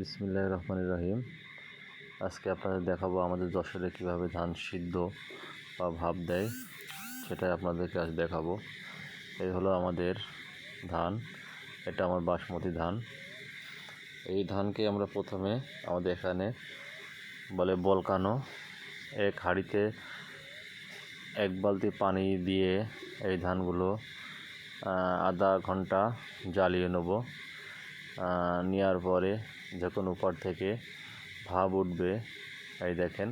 বিসমিল্লাহ রহমান রহিম। আজকে আপনাদের দেখাবো আমাদের যশোরে কীভাবে ধান সিদ্ধ বা ভাব দেয়, সেটাই আপনাদেরকে আজ দেখাবো। এই হলো আমাদের ধান, এটা আমার বাসমতি ধান। এই ধানকে আমরা প্রথমে আমাদের এখানে বলে বলকানো, এক হাঁড়িতে এক বালতি পানি দিয়ে এই ধানগুলো আধা ঘণ্টা জ্বালিয়ে নেব। নেওয়ার পরে যখন উপর থেকে ভাব উঠবে, এই দেখেন,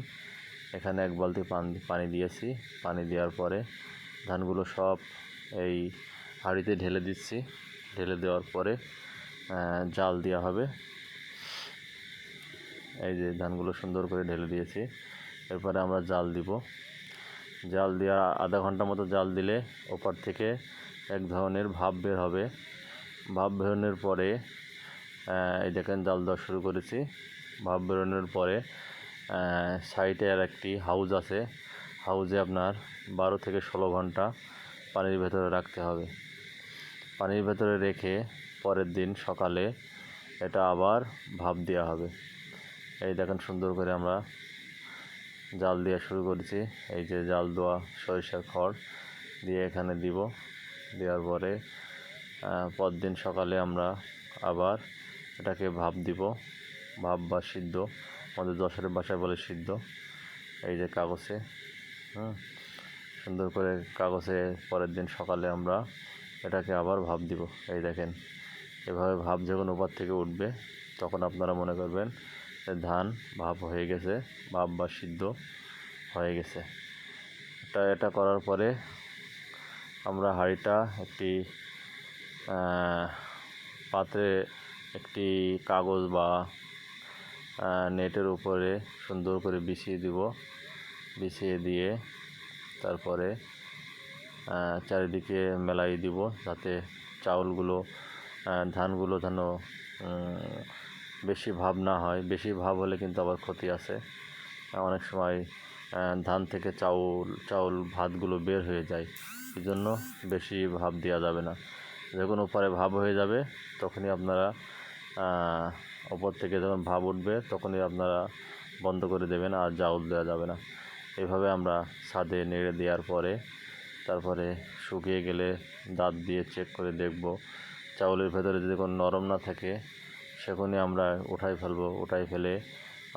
এখানে এক বালতি পানি দিয়েছি। পানি দেওয়ার পরে ধানগুলো সব এই হাঁড়িতে ঢেলে দিচ্ছি। ঢেলে দেওয়ার পরে জাল দেওয়া হবে। এই যে ধানগুলো সুন্দর করে ঢেলে দিয়েছি। এরপরে আমরা জাল দিব। জাল দেওয়া আধা ঘণ্টা মতো জাল দিলে ওপর থেকে এক ধরনের ভাপ বের হবে। ভাপ বেরোনোর পরে এই দেখেন জাল দেওয়া শুরু করেছি। ভাপ বেরোনোর পরে সাইডে আর একটি হাউজ আছে। হাউজে আপনার বারো থেকে ষোলো ঘণ্টা পানির ভেতরে রাখতে হবে। পানির ভেতরে রেখে পরের দিন সকালে এটা আবার ভাপ দেওয়া হবে। এই দেখেন সুন্দর করে আমরা জাল দেওয়া শুরু করেছি। এই যে জাল দেওয়া সরিষার খড় দিয়ে এখানে দিব। দেওয়ার পরে পরদিন সকালে আমরা আবার এটাকে ভাব দিব। ভাব বা সিদ্ধ। আমাদের দশের বাসায় বলে সিদ্ধ। এই যে কাগজে হুম সুন্দর করে কাগজে পরের দিন সকালে আমরা এটাকে আবার ভাব দিব। এই দেখেন, এভাবে ভাব যখন উপর থেকে উঠবে, তখন আপনারা মনে করবেন ধান ভাব হয়ে গেছে, ভাব বা সিদ্ধ হয়ে গেছে। এটা এটা করার পরে আমরা হাঁড়িটা একটি পাত্রে একটি কাগজ বা নেটের উপরে সুন্দর করে বিছিয়ে দিব। বিছিয়ে দিয়ে তারপরে চারিদিকে মেলাই দিব যাতে চাউলগুলো ধানগুলো যেন বেশি ভাব না হয়। বেশি ভাব হলে কিন্তু আবার ক্ষতি আছে। অনেক সময় ধান থেকে চাউল চাউল ভাতগুলো বের হয়ে যায়। এই জন্য বেশি ভাব দেওয়া যাবে না। যখন উপরে ভাব হয়ে যাবে, তখনই আপনারা ওপর থেকে যখন ভাব উঠবে, তখনই আপনারা বন্ধ করে দেবেন আর জাউল দেওয়া যাবে না। এভাবে আমরা ছাদে নেড়ে দেওয়ার পরে, তারপরে শুকিয়ে গেলে দাঁত দিয়ে চেক করে দেখব। চাউলের ভেতরে যদি কোনো নরম না থাকে সেখানে আমরা উঠাই ফেলব। উঠাই ফেলে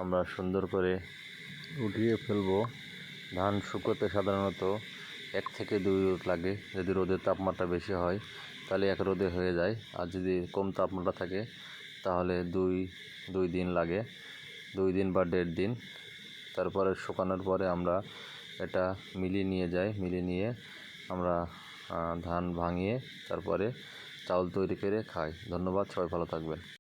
আমরা সুন্দর করে উঠিয়ে ফেলব। ধান শুকোতে সাধারণত এক থেকে দুই রোদ লাগে। যদি রোদের তাপমাত্রা বেশি হয়, তাহলে এক রোদে হয়ে যায়। আর যদি কম তাপমাত্রা থাকে তাহলে দুই দুই দিন লাগে। দুই দিন বা দেড় দিন। তারপরে শুকানোর পরে আমরা এটা মিলি নিয়ে যাই। মিলি নিয়ে আমরা ধান ভাঙিয়ে তারপরে চাউল তৈরি করে খাই। ধন্যবাদ, সবাই ভালো থাকবেন।